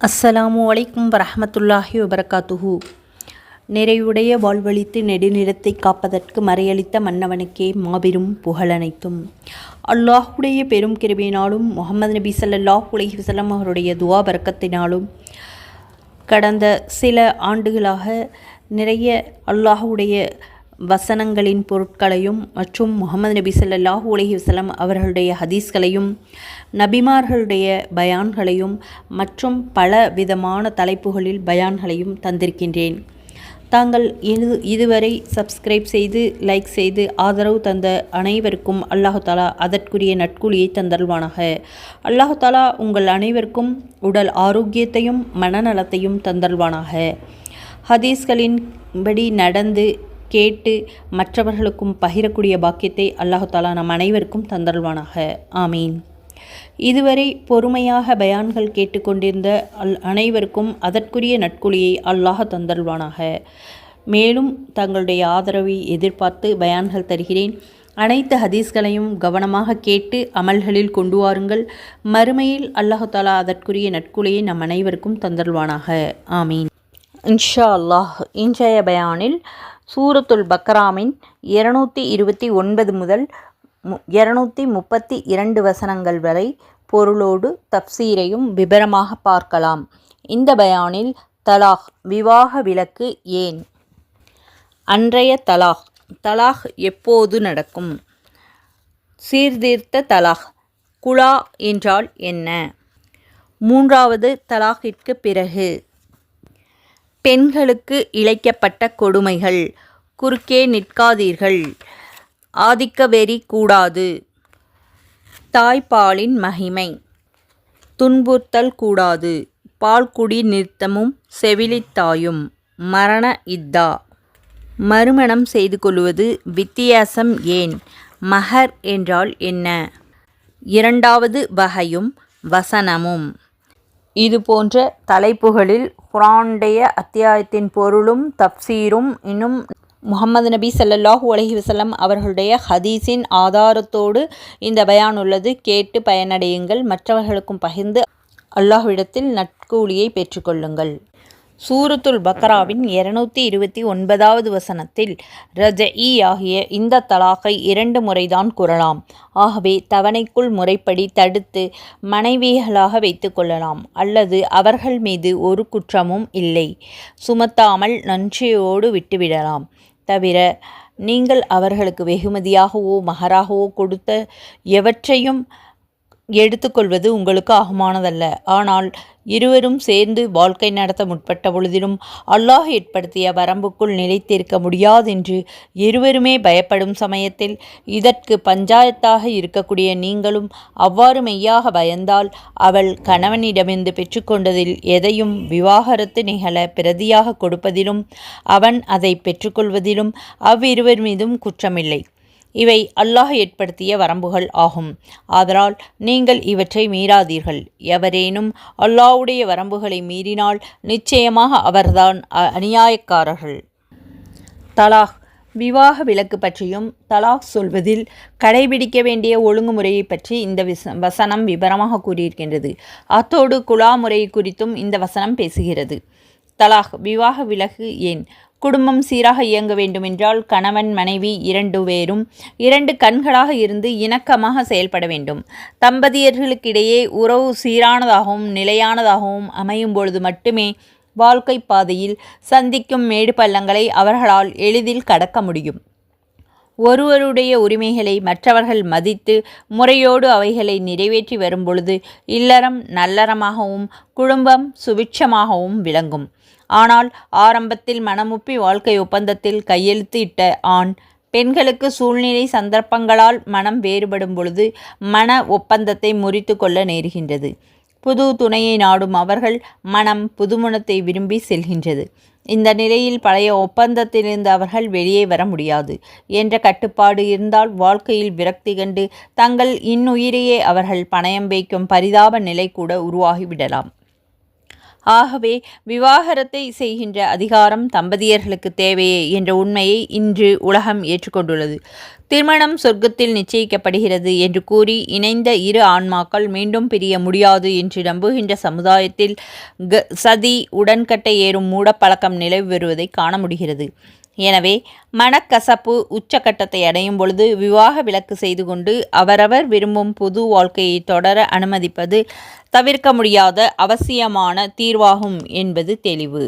அஸ்ஸலாமு அலைக்கும் வரஹ்மத்துல்லாஹி வபரகாத்துஹு. நிறைவுடைய வாழ்வழித்து நெடுநிறத்தை காப்பதற்கு மறையளித்த மன்னவனுக்கே மாபெரும் புகழனைத்தும் அல்லாஹுடைய பெரும் கிருபினாலும் முகமது நபி சல்லாஹ் உலகி வசலம் அவருடைய துவா பரக்கத்தினாலும் கடந்த சில ஆண்டுகளாக நிறைய அல்லாஹுடைய வசனங்களின் பொருட்களையும் மற்றும் முகமது நபி சல்லாஹூ உலகி வசலம் அவர்களுடைய ஹதீஸ்களையும் நபிமார்களுடைய பயான்களையும் மற்றும் பல விதமான தலைப்புகளில் பயான்களையும் தந்திருக்கின்றேன். தாங்கள் இது இதுவரை சப்ஸ்கிரைப் செய்து லைக் செய்து ஆதரவு தந்த அனைவருக்கும் அல்லாஹு தாலா அதற்குரிய நட்கூலியை தந்தருவானாக அல்லாஹு தாலா உங்கள் அனைவருக்கும் உடல் ஆரோக்கியத்தையும் மனநலத்தையும் தந்தருவானாக ஹதீஸ்களின் படி நடந்து கேட்டு மற்றவர்களுக்கும் பகிரக்கூடிய பாக்கியத்தை அல்லாஹாலா நம் அனைவருக்கும் தந்தல்வானாக ஆமீன். இதுவரை பொறுமையாக பயான்கள் கேட்டுக்கொண்டிருந்த அல் அனைவருக்கும் அதற்குரிய நட்குழியை அல்லாஹ் தந்தல்வானாக மேலும் தங்களுடைய ஆதரவை எதிர்பார்த்து பயான்கள் தருகிறேன். அனைத்து ஹதீஸ்களையும் கவனமாக கேட்டு அமல்களில் கொண்டு வாருங்கள். மறுமையில் அல்லாஹாலா அதற்குரிய நட்குலையை நம் அனைவருக்கும் தந்தல்வானாக ஆமீன். இன்ஷா அல்லாஹ் இன்றைய பயானில் சூரத்துல் பக்ராமின் இருநூற்றி இருபத்தி ஒன்பது முதல் இருநூற்றி முப்பத்தி இரண்டு வசனங்கள் வரை பொருளோடு தப்சீரையும் விபரமாக பார்க்கலாம். இந்த பயானில் தலாஹ் விவாக விலக்கு ஏன்? அன்றைய தலாக் தலாக் எப்போது நடக்கும்? சீர்திருத்த தலாஹ் குலா என்றால் என்ன? மூன்றாவது தலாகிற்கு பிறகு. பெண்களுக்கு இழைக்கப்பட்ட கொடுமைகள். குறுக்கே நிற்காதீர்கள். ஆதிக்க வெறி கூடாது. தாய்ப்பாலின் மகிமை. துன்புறுத்தல் கூடாது. பால்குடி நிறுத்தமும் செவிலித்தாயும் மரண இத்தா. மறுமணம் செய்து கொள்வது வித்தியாசம் ஏன்? மகர் என்றால் என்ன? இரண்டாவது வகையும் வசனமும். இது போன்ற தலைப்புகளில் குரானுடைய அத்தியாயத்தின் பொருளும் தப்சீரும் இன்னும் முகமது நபி ஸல்லல்லாஹு அலைஹி வஸல்லம் அவர்களுடைய ஹதீஸின் ஆதாரத்தோடு இந்த பயான் உள்ளது. கேட்டு பயனடையுங்கள். மற்றவர்களுக்கும் பகிர்ந்து அல்லாஹ்விடத்தில் நட்கூலியை பெற்றுக்கொள்ளுங்கள். சூரத்துல் பக்ராவின் இருநூத்தி இருபத்தி ஒன்பதாவது வசனத்தில் ரஜஇ ஆகிய இந்த தலாகை இரண்டு முறைதான் கூறலாம். ஆகவே தவணைக்குள் முறைப்படி தடுத்து மனைவிகளாக வைத்து கொள்ளலாம். அல்லது அவர்கள் மீது ஒரு குற்றமும் இல்லை. சுமத்தாமல் நன்றியோடு விட்டுவிடலாம். தவிர நீங்கள் அவர்களுக்கு வெகுமதியாகவோ மகராகவோ கொடுத்த எவற்றையும் எடுத்துக்கொள்வது உங்களுக்கு ஆகுமானதல்ல. ஆனால் இருவரும் சேர்ந்து வாழ்க்கை நடத்த முற்பட்ட பொழுதிலும் அல்லாஹ் ஏற்படுத்திய வரம்புக்குள் நிலைத்திருக்க முடியாதென்று இருவருமே பயப்படும் சமயத்தில் இதற்கு பஞ்சாயத்தாக இருக்கக்கூடிய நீங்களும் அவ்வாறு மெய்யாக பயந்தால் அவள் கணவனிடமிருந்து பெற்றுக்கொண்டதில் எதையும் விவாகரத்து நிகழ பிரதியாக கொடுப்பதிலும் அவன் அதை பெற்றுக்கொள்வதிலும் அவ்விருவர் மீதும் குற்றமில்லை. இவை அல்லாஹ் ஏற்படுத்திய வரம்புகள் ஆகும். ஆதலால் நீங்கள் இவற்றை மீறாதீர்கள். எவரேனும் அல்லாஹ்வுடைய வரம்புகளை மீறினால் நிச்சயமாக அவர்தான் அநியாயக்காரர்கள். தலாக். விவாக விலக்கு பற்றியும் தலாக் சொல்வதில் கடைபிடிக்க வேண்டிய ஒழுங்குமுறையை பற்றி இந்த விச வசனம் விபரமாக கூறியிருக்கின்றது. அத்தோடு குலா முறை குறித்தும் இந்த வசனம் பேசுகிறது. தலாக். விவாக விலகு ஏன்? குடும்பம் சீராக இயங்க வேண்டுமென்றால் கணவன் மனைவி இரண்டு பேரும் இரண்டு கண்களாக இருந்து இணக்கமாக செயல்பட வேண்டும். தம்பதியர்களுக்கிடையே உறவு சீரானதாகவும் நிலையானதாகவும் அமையும் பொழுது மட்டுமே வாழ்க்கை பாதையில் சந்திக்கும் மேடு பள்ளங்களை அவர்களால் எளிதில் கடக்க முடியும். ஒருவருடைய உரிமைகளை மற்றவர்கள் மதித்து முறையோடு அவைகளை நிறைவேற்றி வரும்பொழுது இல்லறம் நல்லறமாகவும் குடும்பம் சுபிட்சமாகவும் விளங்கும். ஆனால் ஆரம்பத்தில் மனமுப்பி வாழ்க்கை ஒப்பந்தத்தில் கையெழுத்து இட்ட ஆண் பெண்களுக்கு சூழ்நிலை சந்தர்ப்பங்களால் மனம் வேறுபடும் பொழுது மன ஒப்பந்தத்தை முறித்து கொள்ள நேருகின்றது. புது துணையை நாடும் அவர்கள் மனம் புதுமணத்தை விரும்பி செல்கின்றது. இந்த நிலையில் பழைய ஒப்பந்தத்திலிருந்து அவர்கள் வெளியே வர முடியாது. என்ற கட்டுப்பாடு இருந்தால் வாழ்க்கையில் விரக்தி கண்டு தங்கள் இன்னுயிரையே அவர்கள் பணயம் வைக்கும் பரிதாப நிலை கூட உருவாகிவிடலாம். ஆகவே விவாகரத்தை செய்கின்ற அதிகாரம் தம்பதியர்களுக்கு தேவையே என்ற உண்மையை இன்று உலகம் ஏற்றுக்கொண்டுள்ளது. திருமணம் சொர்க்கத்தில் நிச்சயிக்கப்படுகிறது என்று கூறி இணைந்த இரு ஆன்மாக்கள் மீண்டும் பிரிய முடியாது என்று நம்புகின்ற சமுதாயத்தில் க சதி உடன்கட்டை ஏறும் மூடப்பழக்கம் நிலவி வருவதை காண முடிகிறது. எனவே மனக்கசப்பு உச்சக்கட்டத்தை அடையும் பொழுது விவாக விலக்கு செய்து கொண்டு அவரவர் விரும்பும் பொது வாழ்க்கையை தொடர அனுமதிப்பது தவிர்க்க முடியாத அவசியமான தீர்வாகும் என்பது தெளிவு.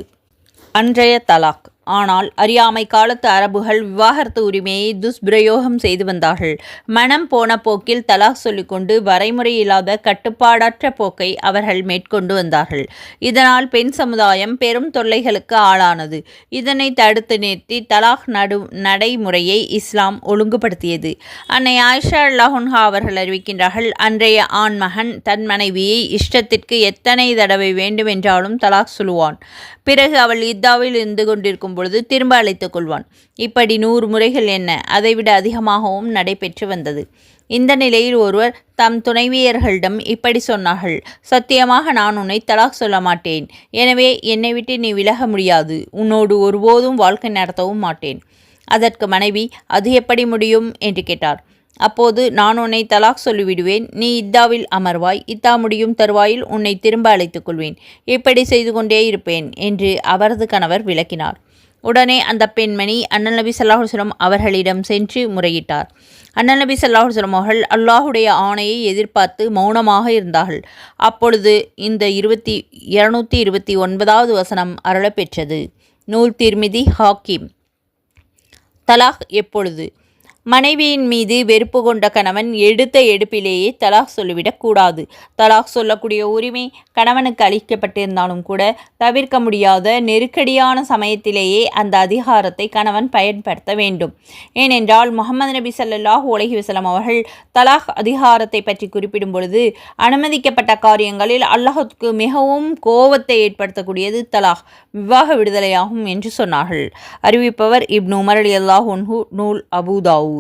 அன்றைய தலாக். ஆனால் அறியாமை காலத்து அரபுகள் விவாகரத்து உரிமையை துஷ்பிரயோகம் செய்து வந்தார்கள். மனம் போன போக்கில் தலாக் சொல்லிக்கொண்டு வரைமுறை இல்லாத கட்டுப்பாடற்ற போக்கை அவர்கள் மேற்கொண்டு வந்தார்கள். இதனால் பெண் சமுதாயம் பெரும் தொல்லைகளுக்கு ஆளானது. இதனை தடுத்து நிறுத்தி தலாக் நடு நடைமுறையை இஸ்லாம் ஒழுங்குபடுத்தியது. அன்னை ஆயிஷா அல்லாஹுன்ஹா அவர்கள் அறிவிக்கின்றார்கள் அன்றைய ஆண் மகன் தன் மனைவியை இஷ்டத்திற்கு எத்தனை தடவை வேண்டுமென்றாலும் தலாக் சொல்லுவான். பிறகு அவள் இத்தாவில் இருந்து கொண்டிருக்கும் பொழுது திரும்ப அழைத்துக் கொள்வான். இப்படி நூறு முறைகள் என்ன? அதைவிட அதிகமாகவும் நடைபெற்று வந்தது. இந்த நிலையில் ஒருவர் தம் துணைவியர்களிடம் இப்படி சொன்னார்கள். சத்தியமாக நான் உன்னை தலாக் சொல்ல மாட்டேன். எனவே என்னை விட்டு நீ விலக முடியாது. உன்னோடு ஒருபோதும் வாழ்க்கை நடத்தவும் மாட்டேன். அதற்கு மனைவி அது எப்படி முடியும்? என்று கேட்டார். அப்போது நான் உன்னை தலாக் சொல்லிவிடுவேன். நீ இத்தாவில் அமர்வாய். இத்தா முடியும் தருவாயில் உன்னை திரும்ப அழைத்துக் கொள்வேன். இப்படி செய்து கொண்டே இருப்பேன் என்று அவரது கணவர் விளக்கினார். உடனே அந்த பெண்மணி அண்ணல் நபி சல்லாஹுஸ்லம் அவர்களிடம் சென்று முறையிட்டார். அண்ணல் நபி சல்லாஹுஸ்லம் அவர்கள் அல்லாஹுடைய ஆணையை எதிர்பார்த்து மௌனமாக இருந்தார்கள். அப்பொழுது இந்த இருபத்தி இருநூற்றி இருபத்தி ஒன்பதாவது வசனம் அருளப்பெற்றது. நூல் திருமிதி ஹாக்கிம். தலாக் எப்பொழுது? மனைவியின் மீது வெறுப்பு கொண்ட கணவன் எடுத்த எடுப்பிலேயே தலாக் சொல்லிவிடக் கூடாது. தலாக் சொல்லக்கூடிய உரிமை கணவனுக்கு அளிக்கப்பட்டிருந்தாலும் கூட தவிர்க்க முடியாத நெருக்கடியான சமயத்திலேயே அந்த அதிகாரத்தை கணவன் பயன்படுத்த வேண்டும். ஏனென்றால் முகமது நபி சல்லாஹூ உலகி வசலம் அவர்கள் தலாக் அதிகாரத்தை பற்றி குறிப்பிடும் பொழுது அனுமதிக்கப்பட்ட காரியங்களில் அல்லாஹுக்கு மிகவும் கோபத்தை ஏற்படுத்தக்கூடியது தலாக் விவாக விடுதலையாகும் என்று சொன்னார்கள். அறிவிப்பவர் இப்னு உமர் அலி அல்லாஹ் நூல் அபுதாவு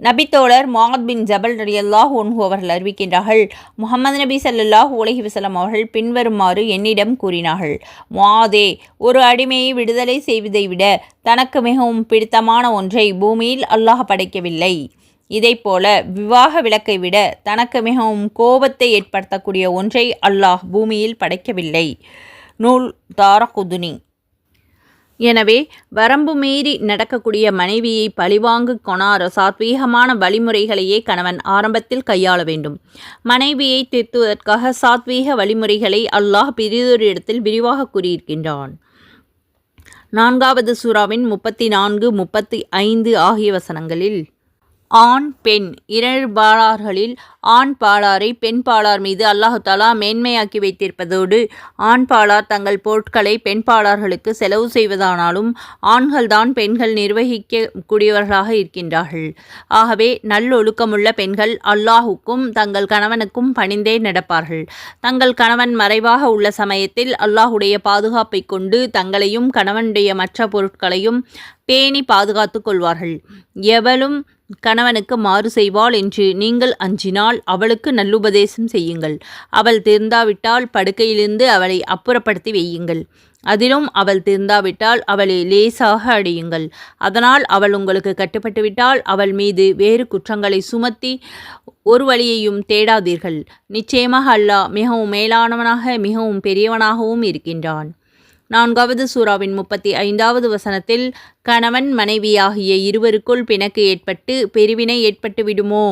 நபித்தோழர் முகமது பின் ஜபல் ரலியல்லாஹ் ஒன்ஹு அவர்கள் அறிவிக்கின்றார்கள் முகமது நபி சல்லாஹ் உலகி வசலம் அவர்கள் பின்வருமாறு என்னிடம் கூறினார்கள் மாதே ஒரு அடிமையை விடுதலை செய்வதை விட தனக்கு மிகவும் பிடித்தமான ஒன்றை பூமியில் அல்லாஹ் படைக்கவில்லை. இதைப்போல விவாக விளக்கை விட தனக்கு மிகவும் கோபத்தை ஏற்படுத்தக்கூடிய ஒன்றை அல்லாஹ் பூமியில் படைக்கவில்லை. நூல் தாரகுதுனி. எனவே வரம்பு மீறி நடக்கக்கூடிய மனைவியை பழிவாங்கு கொணார சாத்வீகமான வழிமுறைகளையே கணவன் ஆரம்பத்தில் கையாள வேண்டும். மனைவியை திருத்துவதற்காக சாத்வீக வழிமுறைகளை அல்லாஹ் பிரிதொரு இடத்தில் விரிவாக கூறியிருக்கின்றான். நான்காவது சூறாவின் முப்பத்தி நான்கு முப்பத்தி ஐந்து ஆகிய வசனங்களில் ஆண் பெண் இரண்டு பாலார்களில் ஆண் பாலாரை பெண் பாலார் மீது அல்லாஹு தாலா மேன்மையாக்கி வைத்திருப்பதோடு ஆண் பாலார் தங்கள் பொருட்களை பெண் பாலார்களுக்கு செலவு செய்வதானாலும் ஆண்கள்தான் பெண்கள் நிர்வகிக்க கூடியவர்களாக இருக்கின்றார்கள். ஆகவே நல்லொழுக்கமுள்ள பெண்கள் அல்லாஹுக்கும் தங்கள் கணவனுக்கும் பணிந்தே நடப்பார்கள். தங்கள் கணவன் மறைவாக உள்ள சமயத்தில் அல்லாஹுடைய பாதுகாப்பை கொண்டு தங்களையும் கணவனுடைய மற்ற பொருட்களையும் பேணி பாதுகாத்து கொள்வார்கள். எவளும் கணவனுக்கு மாறு செய்வாள் என்று நீங்கள் அஞ்சினால் அவளுக்கு நல்லுபதேசம் செய்யுங்கள். அவள் திருந்தாவிட்டால் படுக்கையிலிருந்து அவளை அப்புறப்படுத்தி வையுங்கள். அதிலும் அவள் திருந்தாவிட்டால் அவளை லேசாக அடையுங்கள். அதனால் அவள் உங்களுக்கு கட்டுப்பட்டுவிட்டால் அவள் மீது வேறு குற்றங்களை சுமத்தி ஒரு வழியையும் தேடாதீர்கள். நிச்சயமாக அல்லாஹ் மிகவும் மேலானவனாக மிகவும் பெரியவனாகவும் இருக்கின்றான். நான்காவது சூறாவின் முப்பத்தி ஐந்தாவது வசனத்தில் கணவன் மனைவியாகிய இருவருக்குள் பிணக்கு ஏற்பட்டு பெருவினை ஏற்பட்டு விடுமோ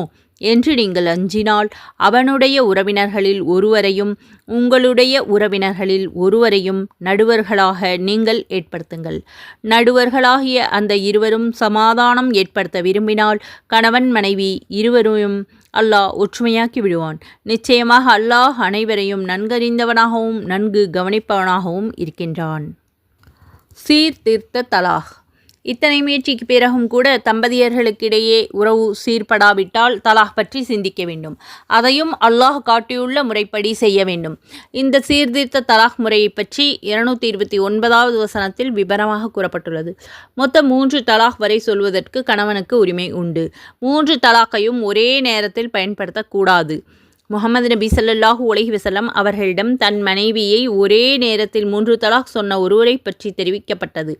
என்று நீங்கள் அஞ்சினால் அவனுடைய உறவினர்களில் ஒருவரையும் உங்களுடைய உறவினர்களில் ஒருவரையும் நடுவர்களாக நீங்கள் ஏற்படுத்துங்கள். நடுவர்களாகிய அந்த இருவரும் சமாதானம் ஏற்படுத்த விரும்பினால் கணவன் மனைவி இருவரையும் அல்லாஹ் ஒற்றுமையாக்கி விடுவான். நிச்சயமாக அல்லாஹ் அனைவரையும் நன்கறிந்தவனாகவும் நன்கு கவனிப்பவனாகவும் இருக்கின்றான். சீர்திருத்த தலாஹ் இத்தனை முயற்சிக்கு பிறகும் கூட தம்பதியர்களுக்கிடையே உறவு சீர்படாவிட்டால் தலாஹ் பற்றி சிந்திக்க வேண்டும். அதையும் அல்லாஹ் காட்டியுள்ள முறைப்படி செய்ய வேண்டும். இந்த சீர்திருத்த தலாஹ் முறையை பற்றி இருநூத்தி இருபத்தி ஒன்பதாவது வசனத்தில் விபரமாக கூறப்பட்டுள்ளது. மொத்தம் மூன்று தலாஹ் வரை சொல்வதற்கு கணவனுக்கு உரிமை உண்டு. மூன்று தலாக்கையும் ஒரே நேரத்தில் பயன்படுத்தக்கூடாது. முகமது நபி சல்லாஹூ உலகி வசலம் அவர்களிடம் தன் மனைவியை ஒரே நேரத்தில் மூன்று தலாக் சொன்ன ஒருவரை பற்றி தெரிவிக்கப்பட்டது.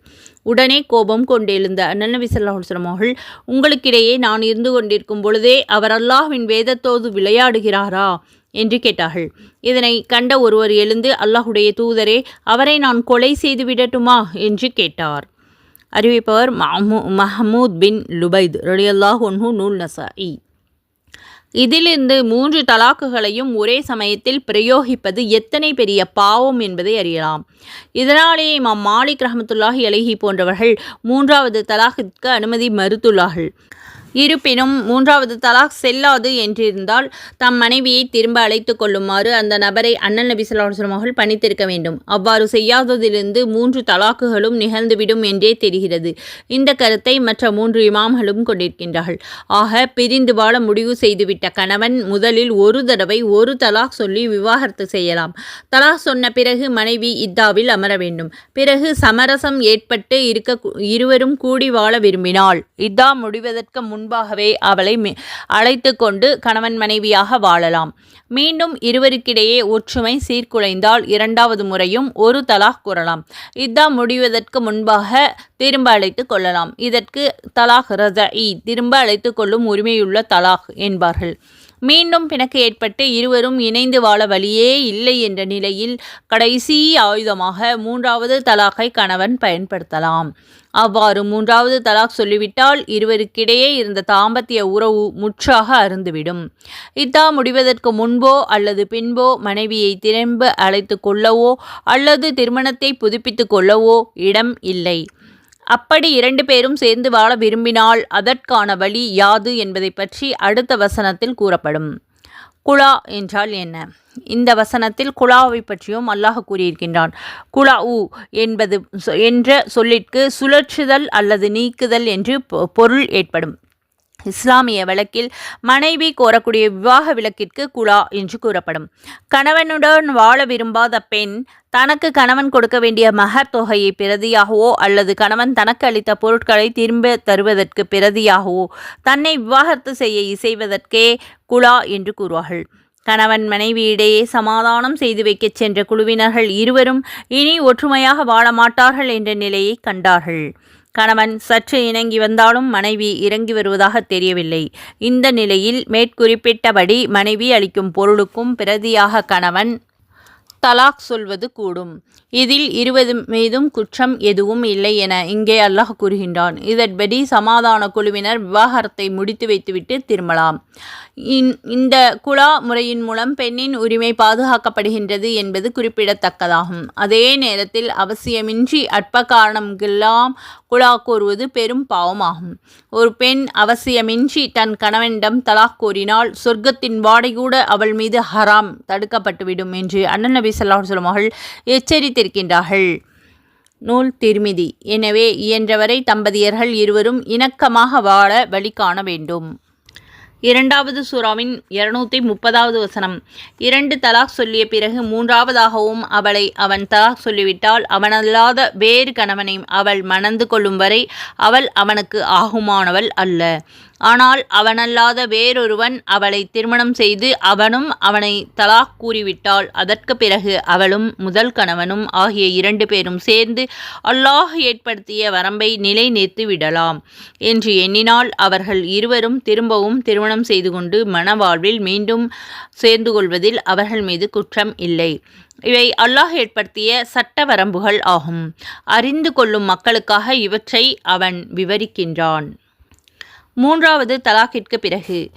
உடனே கோபம் கொண்டெழுந்த அண்ணல் நபி ஸல்லல்லாஹு அவர்கள் உங்களுக்கிடையே நான் இருந்து கொண்டிருக்கும் பொழுதே அவர் அல்லாஹ்வின் வேதத்தோடு விளையாடுகிறாரா? என்று கேட்டார்கள். இதனை கண்ட ஒருவர் எழுந்து அல்லாஹுடைய தூதரே அவரை நான் கொலை செய்து விடட்டுமா? என்று கேட்டார். அறிவிப்பவர் மஹமூத் பின் லுபைத் ரலியல்லாஹ் அன்ஹு நூல் நசாயி இதிலிருந்து மூன்று தலாக்குகளையும் ஒரே சமயத்தில் பிரயோகிப்பது எத்தனை பெரிய பாவம் என்பதை அறியலாம். இதனாலேயே இமாம் மாலிக் ரஹமத்துல்லாஹி எழுகி போன்றவர்கள் மூன்றாவது தலாக்கிற்கு அனுமதி மறுத்துள்ளார்கள். இருப்பினும் மூன்றாவது தலாக் செல்லாது என்றிருந்தால் தம் மனைவியை திரும்ப அழைத்து கொள்ளுமாறு அந்த நபரை அண்ணல் நபி சொல்லாஹ் அவர்கள் பணித்திருக்க வேண்டும். அவ்வாறு செய்யாததிலிருந்து மூன்று தலாக்குகளும் நிகழ்ந்துவிடும் என்றே தெரிகிறது. இந்த கருத்தை மற்ற மூன்று இமாம்களும் கொண்டிருக்கின்றார்கள். ஆக பிரிந்து வாழ முடிவு செய்துவிட்ட கணவன் முதலில் ஒரு தடவை ஒரு தலாக் சொல்லி விவாகரத்து செய்யலாம். தலாக் சொன்ன பிறகு மனைவி இத்தாவில் அமர வேண்டும். பிறகு சமரசம் ஏற்பட்டு இருக்க இருவரும் கூடி வாழ விரும்பினால் இத்தா முடிவதற்கு முன் முன்பாகவே அவளை அழைத்து கொண்டு கணவன் மனைவியாக வாழலாம். மீண்டும் இருவருக்கிடையே ஒற்றுமை சீர்குலைந்தால் இரண்டாவது முறையும் ஒரு தலாக் கூறலாம். இத்தா முடிவதற்கு முன்பாக திரும்ப அழைத்து கொள்ளலாம். இதற்கு தலாக் ரஜஇ திரும்ப அழைத்து கொள்ளும் உரிமையுள்ள தலாக் என்பார்கள். மீண்டும் பிணக்கு ஏற்பட்டு இருவரும் இணைந்து வாழ வழியே இல்லை என்ற நிலையில் கடைசி ஆயுதமாக மூன்றாவது தலாக்கை கணவன் பயன்படுத்தலாம். அவ்வாறு மூன்றாவது தலாக் சொல்லிவிட்டால் இருவருக்கிடையே இருந்த தாம்பத்திய உறவு முற்றாக அருந்துவிடும். இத்தா முடிவதற்கு முன்போ அல்லது பின்போ மனைவியை திரும்ப அழைத்து கொள்ளவோ அல்லது திருமணத்தை புதுப்பித்து கொள்ளவோ இடம் இல்லை. அப்படி இரண்டு பேரும் சேர்ந்து வாழ விரும்பினால் அதற்கான வழி யாது என்பதை பற்றி அடுத்த வசனத்தில் கூறப்படும். குலா என்றால் என்ன? இந்த வசனத்தில் குலாவை பற்றியும் அல்லாஹ் கூறியிருக்கின்றான். குலா உ என்பது என்ற சொல்லிற்கு சுழற்றுதல் அல்லது நீக்குதல் என்று பொ- பொருள் ஏற்படும். இஸ்லாமிய வழக்கில் மனைவி கோரக்கூடிய விவாக விலக்கிற்கு குலா என்று கூறப்படும். கணவனுடன் வாழ விரும்பாத பெண் தனக்கு கணவன் கொடுக்க வேண்டிய மகர் தொகையை பிரதியாகவோ அல்லது கணவன் தனக்கு அளித்த பொருட்களை திரும்ப தருவதற்கு பிரதியாகவோ தன்னை விவாகரத்து செய்ய இசைவதற்கே குலா என்று கூறுவார்கள். கணவன் மனைவியிடையே சமாதானம் செய்து வைக்கச் சென்ற குழுவினர்கள் இருவரும் இனி ஒற்றுமையாக வாழ மாட்டார்கள் என்ற நிலையை கண்டார்கள். கணவன் சற்று இணங்கி வந்தாலும் மனைவி இறங்கி வருவதாக தெரியவில்லை. இந்த நிலையில் மேற்குறிப்பிட்டபடி மனைவி அளிக்கும் பொருளுக்கும் பிரதியாக கணவன் தலாக் சொல்வது கூடும். இதில் இருவது மீதும் குற்றம் எதுவும் இல்லை என இங்கே அல்லாஹ் கூறுகின்றான். இதன்படி சமாதான குழுவினர் விவாகரத்தை முடித்து வைத்துவிட்டு திரும்பலாம். இந்த குழா முறையின் மூலம் பெண்ணின் உரிமை பாதுகாக்கப்படுகின்றது என்பது குறிப்பிடத்தக்கதாகும். அதே நேரத்தில் அவசியமின்றி அற்ப காரணங்கெல்லாம் குழா கோருவது பெரும் பாவமாகும். ஒரு பெண் அவசியமின்றி தன் கணவனிடம் தலாக் கோரினால் சொர்க்கத்தின் வாடை கூட அவள் மீது ஹராம் தடுக்கப்பட்டுவிடும் என்று அண்ணன் நபி ஸல்லல்லாஹு அலைஹி எச்சரித்து வைத்திருக்கின்றார்கள் நூல் திருமிதி. எனவே இயன்றவரை தம்பதியர்கள் இருவரும் இணக்கமாக வாழ வழி காண வேண்டும். இரண்டாவது சூறாவின் இருநூத்தி முப்பதாவது வசனம். இரண்டு தலாக் சொல்லிய பிறகு மூன்றாவதாகவும் அவளை அவன் தலாக் சொல்லிவிட்டால் அவனல்லாத வேறு கணவனை அவள் மணந்து கொள்ளும் வரை அவள் அவனுக்கு ஆகுமானவள் அல்ல. ஆனால் அவனல்லாத வேறொருவன் அவளை திருமணம் செய்து அவனும் அவனை தலாக் கூறிவிட்டால் அதற்கு பிறகு அவளும் முதல் கணவனும் ஆகிய இரண்டு பேரும் சேர்ந்து அல்லாஹ் ஏற்படுத்திய வரம்பை நிலைநிறுத்தி விடலாம் என்று எண்ணினால் அவர்கள் இருவரும் திரும்பவும் திருமணம் செய்து கொண்டு மணவாழ்வில் மீண்டும் சேர்ந்து கொள்வதில் அவர்கள் மீது குற்றம் இல்லை. இவை அல்லாஹ் ஏற்படுத்திய சட்ட வரம்புகள் ஆகும். அறிந்து கொள்ளும் மக்களுக்காக இவற்றை அவன் விவரிக்கின்றான். மூன்றாவது தலாக்கிற்கு பிறகு.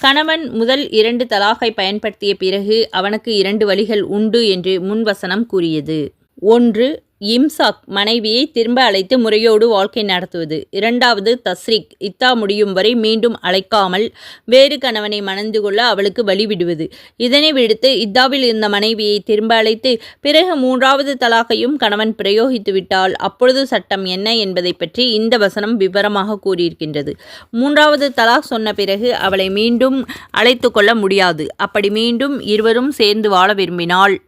கணவன் முதல் இரண்டு தலாகை பயன்படுத்திய பிறகு அவனுக்கு இரண்டு வழிகள் உண்டு என்று முன்வசனம் கூறியது. ஒன்று இம்சாக் மனைவியை திரும்ப அழைத்து முறையோடு வாழ்க்கை நடத்துவது. இரண்டாவது தஸ்ரிக். இத்தா முடியும் வரை மீண்டும் அழைக்காமல் வேறு கணவனை மணந்து கொள்ள அவளுக்கு வழிவிடுவது. இதனை விடுத்து இத்தாவில் இருந்த மனைவியை திரும்ப அழைத்து பிறகு மூன்றாவது தலாகையும் கணவன் பிரயோகித்து விட்டால் அப்பொழுது சட்டம் என்ன என்பதை பற்றி இந்த வசனம் விவரமாக கூறியிருக்கின்றது. மூன்றாவது தலாக் சொன்ன பிறகு அவளை மீண்டும் அழைத்து கொள்ள முடியாது. அப்படி மீண்டும் இருவரும் சேர்ந்து வாழ விரும்பினால்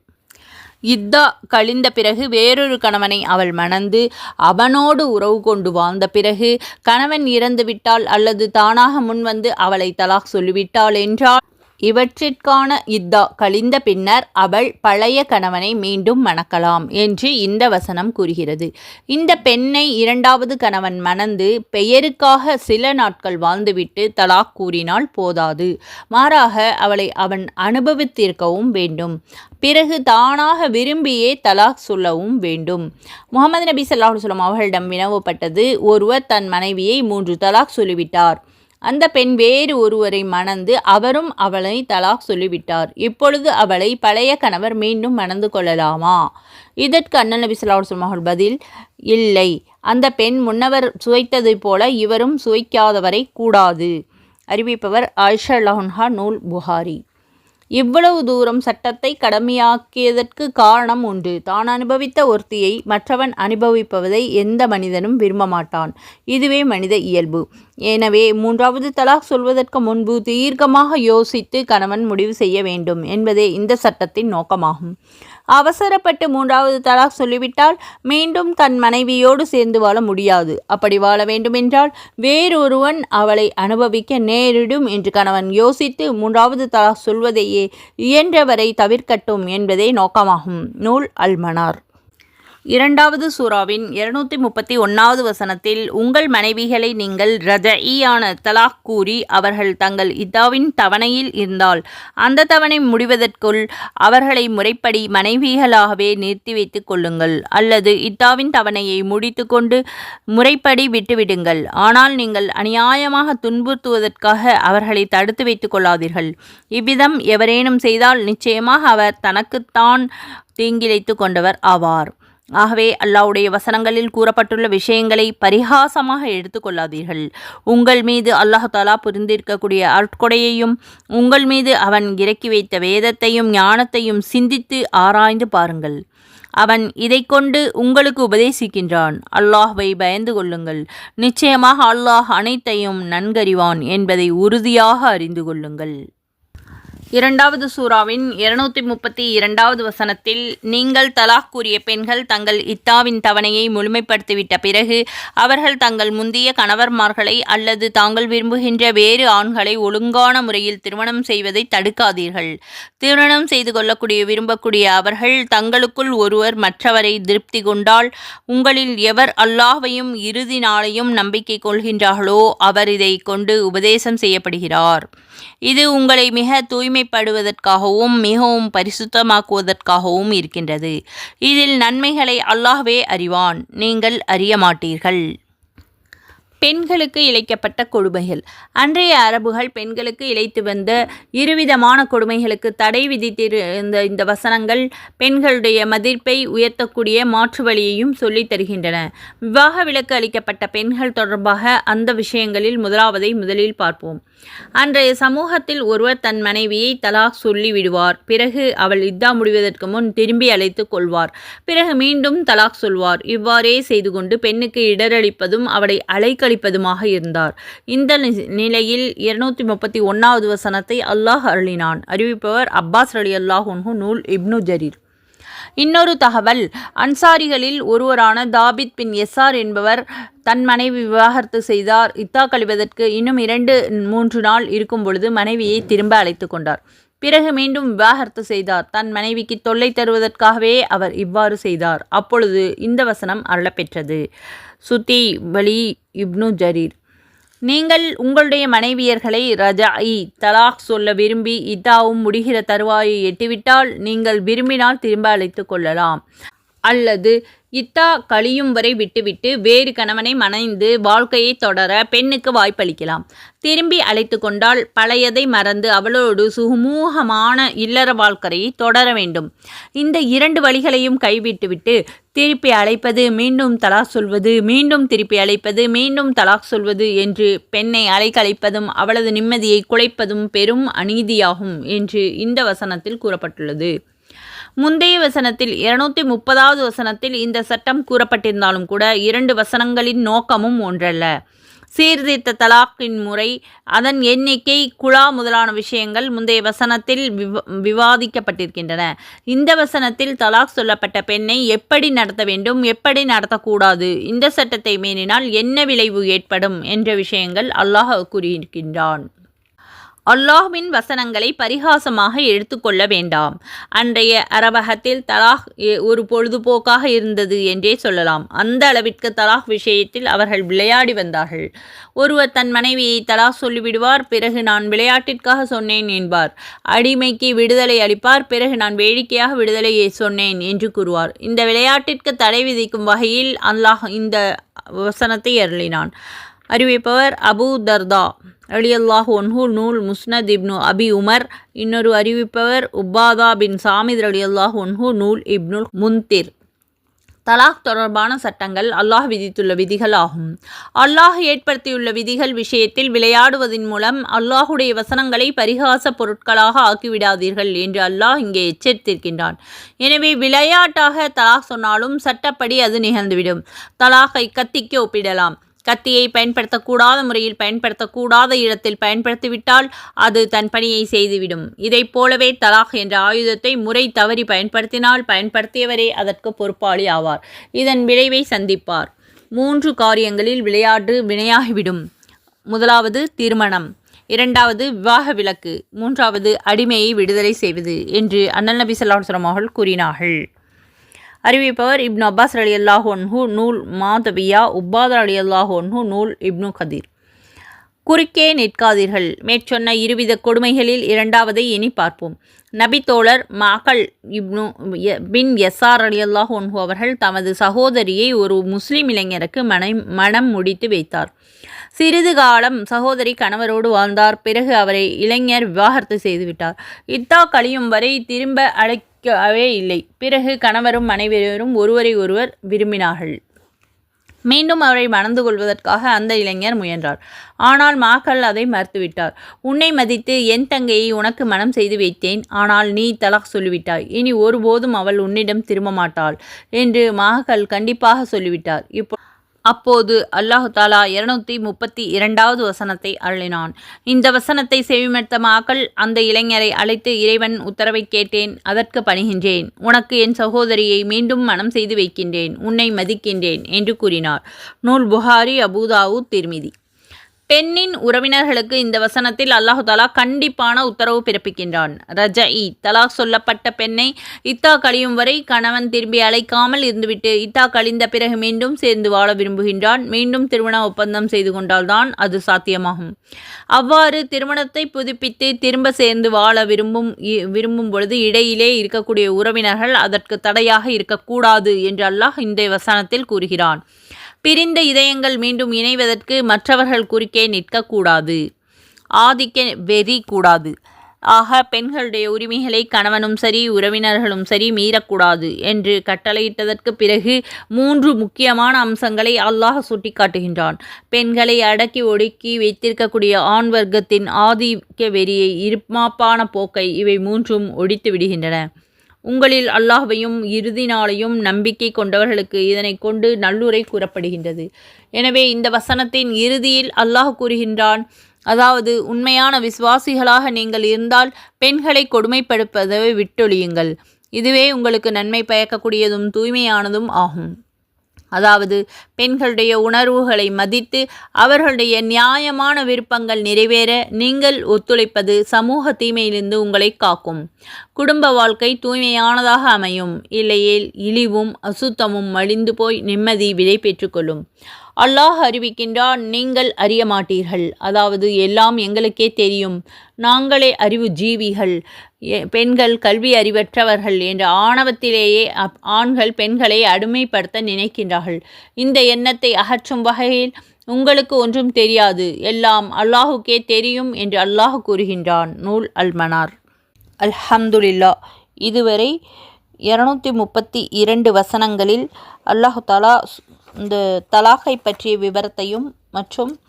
இத்தா கழிந்த பிறகு வேறொரு கணவனை அவள் மணந்து அவனோடு உறவு கொண்டு வாழ்ந்த பிறகு கணவன் இறந்துவிட்டால் அல்லது தானாக முன்வந்து அவளை தலாக் சொல்லிவிட்டாள் என்றால் இவற்றிற்கான இத்தா கழிந்த பின்னர் அவள் பழைய கணவனை மீண்டும் மணக்கலாம் என்று இந்த வசனம் கூறுகிறது. இந்த பெண்ணை இரண்டாவது கணவன் மணந்து பெயருக்காக சில நாட்கள் வாழ்ந்துவிட்டு தலாக் கூறினால் போதாது. மாறாக அவளை அவன் அனுபவித்திருக்கவும் வேண்டும். பிறகு தானாக விரும்பியே தலாக் சொல்லவும் வேண்டும். முகமது நபி ஸல்லல்லாஹு சொல்லம் அவர்களிடம் வினவப்பட்டது ஒருவர் தன் மனைவியை மூன்று தலாக் சொல்லிவிட்டார். அந்த பெண் வேறு ஒருவரை மணந்து அவரும் அவளை தலாக் சொல்லிவிட்டார். இப்பொழுது அவளை பழைய கணவர் மீண்டும் மணந்து கொள்ளலாமா? இதற்கு அண்ணன் நபி ஸல்லல்லாஹு பதில் இல்லை. அந்த பெண் முன்னவர் சுவைத்ததைப் போல இவரும் சுவைக்காதவரை கூடாது. அறிவிப்பவர் ஆயிஷா லஹன்ஹா நூல் புகாரி. இவ்வளவு தூரம் சட்டத்தை கடமையாக்கியதற்கு காரணம் உண்டு தான் அனுபவித்த ஒருத்தியை மற்றவன் அனுபவிப்பதை எந்த மனிதனும் விரும்ப மாட்டான். இதுவே மனித இயல்பு. எனவே மூன்றாவது தலாக் சொல்வதற்கு முன்பு தீர்க்கமாக யோசித்து கணவன் முடிவு செய்ய வேண்டும் என்பதே இந்த சட்டத்தின் நோக்கமாகும். அவசரப்பட்டு மூன்றாவது தலாக் சொல்லிவிட்டால் மீண்டும் தன் மனைவியோடு சேர்ந்து வாழ முடியாது. அப்படி வாழ வேண்டுமென்றால் வேறொருவன் அவளை அனுபவிக்க நேரிடும் என்று கணவன் யோசித்து மூன்றாவது தலாக் சொல்வதையே இயன்றவரை தவிர்க்கட்டும் என்பதே நோக்கமாகும். நூல் அல்மனார். இரண்டாவது சூறாவின் இருநூத்தி முப்பத்தி ஒன்றாவது வசனத்தில் உங்கள் மனைவிகளை நீங்கள் ரஜஈயான தலாக் கூறி அவர்கள் தங்கள் இத்தாவின் தவணையில் இருந்தால் அந்த தவணை முடிவதற்குள் அவர்களை முறைப்படி மனைவிகளாகவே நிறுத்தி வைத்துக் கொள்ளுங்கள் அல்லது இத்தாவின் தவணையை முடித்துக்கொண்டு முறைப்படி விட்டுவிடுங்கள். ஆனால் நீங்கள் அநியாயமாக துன்புறுத்துவதற்காக அவர்களை தடுத்து வைத்துக் கொள்ளாதீர்கள். இவ்விதம் எவரேனும் செய்தால் நிச்சயமாக அவர் தனக்குத்தான் தீங்கிழைத்து கொண்டவர் ஆவார். ஆகவே அல்லாவுடைய வசனங்களில் கூறப்பட்டுள்ள விஷயங்களை பரிகாசமாக எடுத்துக்கொள்ளாதீர்கள் உங்கள் மீது அல்லாஹாலா புரிந்திருக்கக்கூடிய அற்கொடையையும் உங்கள் மீது அவன் இறக்கி வைத்த வேதத்தையும் ஞானத்தையும் சிந்தித்து ஆராய்ந்து பாருங்கள். அவன் இதை கொண்டு உங்களுக்கு உபதேசிக்கின்றான். அல்லாஹ்வை பயந்து கொள்ளுங்கள். நிச்சயமாக அல்லாஹ் அனைத்தையும் நன்கறிவான் என்பதை உறுதியாக அறிந்து கொள்ளுங்கள். இரண்டாவது சூறாவின் இருநூத்தி முப்பத்தி இரண்டாவது வசனத்தில் நீங்கள் தலாக் கூறிய பெண்கள் தங்கள் இத்தாவின் தவணையை முழுமைப்படுத்திவிட்ட பிறகு அவர்கள் தங்கள் முந்திய கணவர்மார்களை அல்லது தாங்கள் விரும்புகின்ற வேறு ஆண்களை ஒழுங்கான முறையில் திருமணம் செய்வதை தடுக்காதீர்கள். திருமணம் செய்து கொள்ளக்கூடிய விரும்பக்கூடிய அவர்கள் தங்களுக்குள் ஒருவர் மற்றவரை திருப்தி கொண்டால் உங்களில் எவர் அல்லாவையும் இறுதி நாளையும் நம்பிக்கை கொள்கின்றார்களோ அவர் இதை கொண்டு உபதேசம் செய்யப்படுகிறார். இது உங்களை மிக தூய்மைப்படுவதற்காகவும் மிகவும் பரிசுத்தமாக்குவதற்காகவும் இருக்கின்றது. இதில் நன்மைகளை அல்லாஹ்வே அறிவான். நீங்கள் அறிய மாட்டீர்கள். பெண்களுக்கு இழைக்கப்பட்ட கொடுமைகள். அன்றைய அரபுகள் பெண்களுக்கு இழைத்து வந்த இருவிதமான கொடுமைகளுக்கு தடை விதித்திருந்த இந்த வசனங்கள் பெண்களுடைய மதிப்பை உயர்த்தக்கூடிய மாற்று வழியையும் சொல்லித் தருகின்றன. விவாக விலக்கு அளிக்கப்பட்ட பெண்கள் தொடர்பாக அந்த விஷயங்களில் முதலாவதை முதலில் பார்ப்போம். அன்றைய சமூகத்தில் ஒருவர் தன் மனைவியை தலாக் சொல்லி விடுவார் பிறகு அவள் இத்தா முடிவதற்கு முன் திரும்பி அழைத்துக் கொள்வார். பிறகு மீண்டும் தலாக் சொல்வார். இவ்வாறே செய்து கொண்டு பெண்ணுக்கு இடரளிப்பதும் அவளை அலைக்கழிப்பதுமாக இருந்தார். இந்த நி- நிலையில் இருநூத்தி முப்பத்தி ஒன்னாவது வசனத்தை அல்லாஹ் அருளினான். அறிவிப்பவர் அப்பாஸ் அலி அல்லாஹ் நூல் இப்னு ஜரீர். இன்னொரு தகவல். அன்சாரிகளில் ஒருவரான தாபித் பின் எஸ்ஆர் என்பவர் தன் மனைவி விவாகரத்து செய்தார். இத்தா கழிவதற்கு இன்னும் இரண்டு மூன்று நாள் இருக்கும் பொழுது மனைவியை திரும்ப அழைத்து கொண்டார். பிறகு மீண்டும் விவாகரத்து செய்தார். தன் மனைவிக்கு தொல்லை தருவதற்காகவே அவர் இவ்வாறு செய்தார். அப்பொழுது இந்த வசனம் அருளப்பெற்றது. சுத்தி வலி இப்னு ஜரீர். நீங்கள் உங்களுடைய மனைவியர்களை ரஜாஇ தலாக் சொல்ல விரும்பி இதாவும் முடிகிற தருவாயை எட்டிவிட்டால் நீங்கள் விரும்பினால் திரும்ப அழைத்து கொள்ளலாம். அல்லது இத்தா கழியும் வரை விட்டுவிட்டு வேறு கணவனை மணைந்து வாழ்க்கையை தொடர பெண்ணுக்கு வாய்ப்பளிக்கலாம். திரும்பி அழைத்து கொண்டால் பழையதை மறந்து அவளோடு சுமூகமான இல்லற வாழ்க்கையை தொடர வேண்டும். இந்த இரண்டு வழிகளையும் கைவிட்டுவிட்டு திருப்பி அழைப்பது மீண்டும் தலாக் சொல்வது மீண்டும் திருப்பி அழைப்பது மீண்டும் தலாக் சொல்வது என்று பெண்ணை அலைக்கழிப்பதும் அவளது நிம்மதியை குலைப்பதும் பெரும் அநீதியாகும் என்று இந்த வசனத்தில் கூறப்பட்டுள்ளது. முந்தைய வசனத்தில் இருநூத்தி முப்பதாவது வசனத்தில் இந்த சட்டம் கூறப்பட்டிருந்தாலும் கூட இரண்டு வசனங்களின் நோக்கமும் ஒன்றல்ல. சீர்திருத்த தலாக்கின் முறை அதன் எண்ணிக்கை குழா முதலான விஷயங்கள் முந்தைய வசனத்தில் விவ விவாதிக்கப்பட்டிருக்கின்றன. இந்த வசனத்தில் தலாக் சொல்லப்பட்ட பெண்ணை எப்படி நடத்த வேண்டும் எப்படி நடத்தக்கூடாது இந்த சட்டத்தை மீறினால் என்ன விளைவு ஏற்படும் என்ற விஷயங்கள் அல்லாஹ் கூறியிருக்கின்றான். அல்லாஹ்வின் வசனங்களை பரிகாசமாக எடுத்துக்கொள்ள வேண்டாம். அன்றைய அரபகத்தில் தலாஹ் எ- ஒரு பொழுதுபோக்காக இருந்தது என்றே சொல்லலாம். அந்த அளவிற்கு தலாஹ் விஷயத்தில் அவர்கள் விளையாடி வந்தார்கள். ஒருவர் தன் மனைவியை தலாஹ் சொல்லிவிடுவார் பிறகு நான் விளையாட்டிற்காக சொன்னேன் என்பார். அடிமைக்கு விடுதலை அளிப்பார் பிறகு நான் வேடிக்கையாக விடுதலையை சொன்னேன் என்று கூறுவார். இந்த விளையாட்டிற்கு தடை விதிக்கும் வகையில் அல்லாஹ் இந்த வசனத்தை அருளினான். அறிவிப்பவர் அபூ தர்தா அலியல்லாஹ் ஒன்ஹு நூல் முஸ்னத் இப்னு அபி உமர். இன்னொரு அறிவிப்பவர் உபாதா பின் சாமித் அலியல்லாஹ் ஒன்ஹு நூல் இப்னுல் முந்திர் தலாக் தொடர்பான சட்டங்கள் அல்லாஹ் விதித்துள்ள விதிகள் ஆகும். அல்லாஹ் ஏற்படுத்தியுள்ள விதிகள் விஷயத்தில் விளையாடுவதன் மூலம் அல்லாஹுடைய வசனங்களை பரிகாச பொருட்களாக ஆக்கிவிடாதீர்கள் என்று அல்லாஹ் இங்கே எச்சரித்திருக்கின்றான். எனவே விளையாட்டாக தலாக் சொன்னாலும் சட்டப்படி அது நிகழ்ந்துவிடும். தலாகை கத்திக்கு ஒப்பிடலாம். கத்தியை பயன்படுத்தக்கூடாத முறையில் பயன்படுத்தக்கூடாத இடத்தில் பயன்படுத்திவிட்டால் அது தன் பணியை செய்துவிடும். இதைப் போலவே தலாக் என்ற ஆயுதத்தை முறை தவறி பயன்படுத்தினால் பயன்படுத்தியவரே அதற்கு பொறுப்பாளி ஆவார். இதன் விளைவை சந்திப்பார். மூன்று காரியங்களில் விளையாட்டு வினையாகிவிடும். முதலாவது திருமணம். இரண்டாவது விவாக விலக்கு மூன்றாவது அடிமையை விடுதலை செய்வது என்று அண்ணல் நபி ஸல்லல்லாஹு அவர்கள் கூறினார்கள். அறிவிப்பவர் இப்னு அப்பாஸ் அலி அல்லாஹ் நூல் மாதவியா உப்பாதர் அலி அல்லாஹ் நூல் இப்னு கதீர். குறுக்கே நிற்காதீர்கள். மேற்சொன்ன இருவித கொடுமைகளில் இரண்டாவதை இனி பார்ப்போம். நபி தோழர் மகள் இப்னு பின் எஸ்ஆர் அலி அல்லாஹ் ஒன்ஹு அவர்கள் தமது சகோதரியை ஒரு முஸ்லீம் இளைஞருக்கு மனை மனம் முடித்து வைத்தார். சிறிது காலம் சகோதரி கணவரோடு வாழ்ந்தார். பிறகு அவரை இளைஞர் விவாகரத்து செய்துவிட்டார் இத்தா கழியும் வரை திரும்ப அழை அழைக்கவே இல்லை. பிறகு கணவரும் மனைவியரும் ஒருவரை ஒருவர் விரும்பினார்கள். மீண்டும் அவரை மணந்து கொள்வதற்காக அந்த இளைஞர் முயன்றார். ஆனால் மாக்கள் அதை மறுத்துவிட்டார். உன்னை மதித்து என் தங்கையை உனக்கு மனம் செய்து வைத்தேன். ஆனால் நீ தலாக் சொல்லிவிட்டாய். இனி ஒருபோதும் அவள் உன்னிடம் திரும்ப மாட்டாள் என்று மாக்கள் கண்டிப்பாக சொல்லிவிட்டார். இப்போ அப்போது அல்லாஹு தாலா இருநூத்தி முப்பத்தி இரண்டாவது வசனத்தை அருளினான். இந்த வசனத்தை செவிமடுத்த மாக்கள் அந்த இளைஞரை அழைத்து இறைவன் உத்தரவை கேட்டேன் அதற்கு பணிகின்றேன். உனக்கு என் சகோதரியை மீண்டும் மனம் செய்து வைக்கின்றேன் உன்னை மதிக்கின்றேன் என்று கூறினார். நூல் புகாரி அபுதாவு திருமிதி. பெண்ணின் உறவினர்களுக்கு இந்த வசனத்தில் அல்லாஹு தாலா கண்டிப்பான உத்தரவு பிறப்பிக்கின்றான். ரஜ இ தலாக் சொல்லப்பட்ட பெண்ணை இத்தா கழியும் வரை கணவன் திரும்பி அழைக்காமல் இருந்துவிட்டு இத்தா கழிந்த பிறகு மீண்டும் சேர்ந்து வாழ விரும்புகின்றான். மீண்டும் திருமண ஒப்பந்தம் செய்து கொண்டால்தான் அது சாத்தியமாகும். அவ்வாறு திருமணத்தை புதுப்பித்து திரும்ப சேர்ந்து வாழ விரும்பும் இ- விரும்பும் பொழுது இடையிலே இருக்கக்கூடிய உறவினர்கள் அதற்கு தடையாக இருக்கக்கூடாது என்று அல்லாஹ் இந்த வசனத்தில் கூறுகிறான். பிரிந்த இதயங்கள் மீண்டும் இணைவதற்கு மற்றவர்கள் குறுக்கே நிற்கக்கூடாது. ஆதிக்க வெறி கூடாது ஆக பெண்களுடைய உரிமைகளை கணவனும் சரி உறவினர்களும் சரி மீறக்கூடாது என்று கட்டளையிட்டதற்கு பிறகு மூன்று முக்கியமான அம்சங்களை அல்லாஹ் சுட்டிக்காட்டுகின்றான். பெண்களை அடக்கி ஒடுக்கி வைத்திருக்கக்கூடிய ஆண் வர்க்கத்தின் ஆதிக்க வெறியை இருமாப்பான போக்கை இவை மூன்றும் ஒடித்து விடுகின்றன. உங்களில் அல்லாஹ்வையும் இறுதி நாளையும் நம்பிக்கை கொண்டவர்களுக்கு இதனை கொண்டு நல்லுரை கூறப்படுகின்றது. எனவே இந்த வசனத்தின் இறுதியில் அல்லாஹ் கூறுகின்றான் அதாவது உண்மையான விசுவாசிகளாக நீங்கள் இருந்தால் பெண்களை கொடுமைப்படுப்பதை விட்டொழியுங்கள். இதுவே உங்களுக்கு நன்மை பயக்கக்கூடியதும் தூய்மையானதும் ஆகும். அதாவது பெண்களுடைய உணர்வுகளை மதித்து அவர்களுடைய நியாயமான விருப்பங்கள் நிறைவேற நீங்கள் ஒத்துழைப்பது சமூக தீமையிலிருந்து உங்களை காக்கும். குடும்ப வாழ்க்கை தூய்மையானதாக அமையும். இல்லையேல் இழிவும் அசுத்தமும் மலிந்து போய் நிம்மதி விடை பெற்றுக்கொள்ளும் அல்லாஹ் அறிவிக்கின்றான் நீங்கள் அறிய மாட்டீர்கள். அதாவது எல்லாம் எங்களுக்கே தெரியும். நாங்களே அறிவு ஜீவிகள். எ- பெண்கள் கல்வி அறிவற்றவர்கள் என்ற ஆணவத்திலேயே அப்- ஆண்கள் பெண்களை அடிமைப்படுத்த நினைக்கின்றார்கள். இந்த எண்ணத்தை அகற்றும் வகையில் உங்களுக்கு ஒன்றும் தெரியாது. எல்லாம் அல்லாஹுக்கே தெரியும் என்று அல்லாஹ் கூறுகின்றான். நூல் அல்மனார் அல்ஹம்துலில்லா இதுவரை இரநூத்தி முப்பத்தி இரண்டு வசனங்களில் அல்லாஹு தலா இந்த தலாகை பற்றிய விவரத்தையும் மற்றும்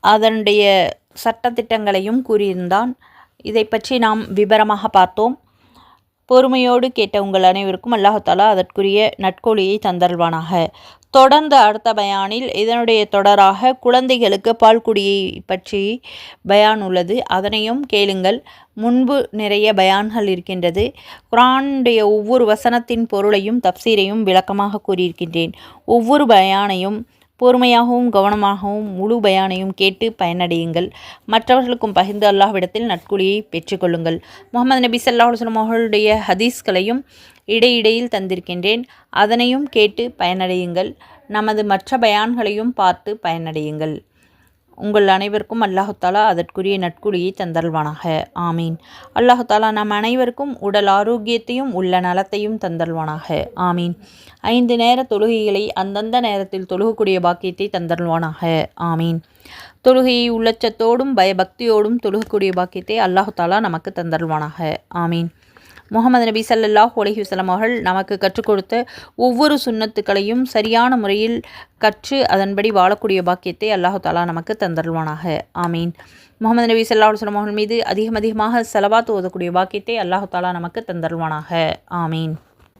அதனுடைய சட்டத்திட்டங்களையும் கூறியிருந்தான். இதை பற்றி நாம் விவரமாக பார்த்தோம். பொறுமையோடு கேட்ட உங்கள் அனைவருக்கும் அல்லாஹாலா அதற்குரிய நட்கொழியை தந்தல்வானாக தொடர்ந்து அடுத்த பயானில் இதனுடைய தொடராக குழந்தைகளுக்கு பால்குடியை பற்றி பயான் உள்ளது. அதனையும் கேளுங்கள். முன்பு நிறைய பயான்கள் இருக்கின்றது. குரானுடைய ஒவ்வொரு வசனத்தின் பொருளையும் தப்சீரையும் விளக்கமாக கூறியிருக்கின்றேன். ஒவ்வொரு பயானையும் பொறுமையாகவும் கவனமாகவும் முழு பயானையும் கேட்டு பயனடையுங்கள். மற்றவர்களுக்கும் பகிர்ந்து அல்லாஹ்விடத்தில் நட்குழியை பெற்றுக்கொள்ளுங்கள். முகமது நபி ஸல்லல்லாஹு அலைஹி அவர்களுடைய ஹதீஸ்களையும் இடையிடையில் தந்திருக்கின்றேன். அதனையும் கேட்டு பயனடையுங்கள். நமது மற்ற பயான்களையும் பார்த்து பயனடையுங்கள். உங்கள் அனைவருக்கும் அல்லாஹு தாலா அதற்குரிய நட்குழியை தந்தல்வானாக ஆமீன். அல்லாஹு தாலா நம் அனைவருக்கும் உடல் ஆரோக்கியத்தையும் உள்ள நலத்தையும் தந்தல்வானாக ஆமீன். ஐந்து நேர தொழுகைகளை அந்தந்த நேரத்தில் தொழுகக்கூடிய பாக்கியத்தை தந்தல்வானாக ஆமீன். தொழுகையை உள்ளச்சத்தோடும் பயபக்தியோடும் தொழுகக்கூடிய பாக்கியத்தை அல்லாஹு தாலா நமக்கு தந்தல்வானாக ஆமீன். முகமது நபி சல்லாஹ் அலைஹி அவர்கள் நமக்கு கற்றுக் கொடுத்த ஒவ்வொரு சுண்ணத்துக்களையும் சரியான முறையில் கற்று அதன்படி வாழக்கூடிய பாக்கியத்தை அல்லாஹு தாலா நமக்கு தந்தருவானாக ஆமீன். முகமது நபி சல்லாஹ் அலைஹி அவர்கள் மீது அதிகம் அதிகமாக செலவாத்து ஓதக்கூடிய பாக்கியத்தை அல்லாஹு தாலா நமக்கு தந்தருவானாக ஆமீன்.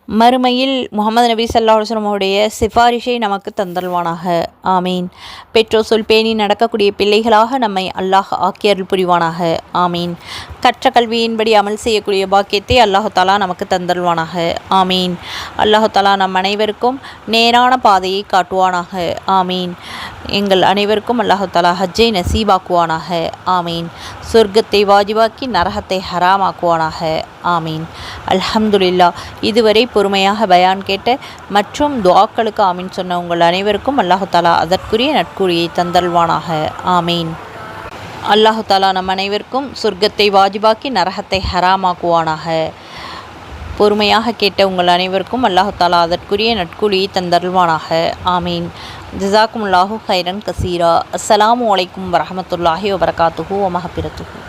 மறுமையில் முகமது நபி ஸல்லல்லாஹு அலைஹி சிபாரிஷை நமக்கு தந்தல்வானாக ஆமீன். பெற்றோர் சொல் பேணி நடக்கக்கூடிய பிள்ளைகளாக நம்மை அல்லாஹ் ஆக்கியருள் புரிவானாக. ஆமீன். கற்ற கல்வியின்படி அமல் செய்யக்கூடிய பாக்கியத்தை அல்லாஹு தாலா நமக்கு தந்தல்வானாக ஆமீன். அல்லாஹு தாலா நம் அனைவருக்கும் நேரான பாதையை காட்டுவானாக. ஆமீன். எங்கள் அனைவருக்கும் அல்லாஹு தாலா ஹஜ்ஜை நசீபாக்குவானாக. ஆமீன். சொர்க்கத்தை வாஜிவாக்கி நரகத்தை ஹராமாக்குவானாக. ஆமீன். அல்ஹம்துலில்லா இதுவரை பொறுமையாக பயான் கேட்ட மற்றும் துவாக்களுக்கு ஆமீன் சொன்ன உங்கள் அனைவருக்கும் அல்லாஹு தாலா அதற்குரிய நட்குறியை தந்தல்வானாக ஆமீன். அல்லாஹு தாலா நம் அனைவருக்கும் சொர்க்கத்தை வாஜிபாக்கி நரகத்தை ஹராமாக்குவானாக. பொறுமையாக கேட்ட உங்கள் அனைவருக்கும் அல்லாஹாலா அதற்குரிய நட்குழியை தந்தருள்வானாக. ஆமீன். ஜிசாக்கும் அல்லாஹு ஹைரன் கசீரா. அஸ்லாம் அலைக்கும் வரமத்துல்லாஹி வபரகாத்துஹு வமஹபிரத்துஹு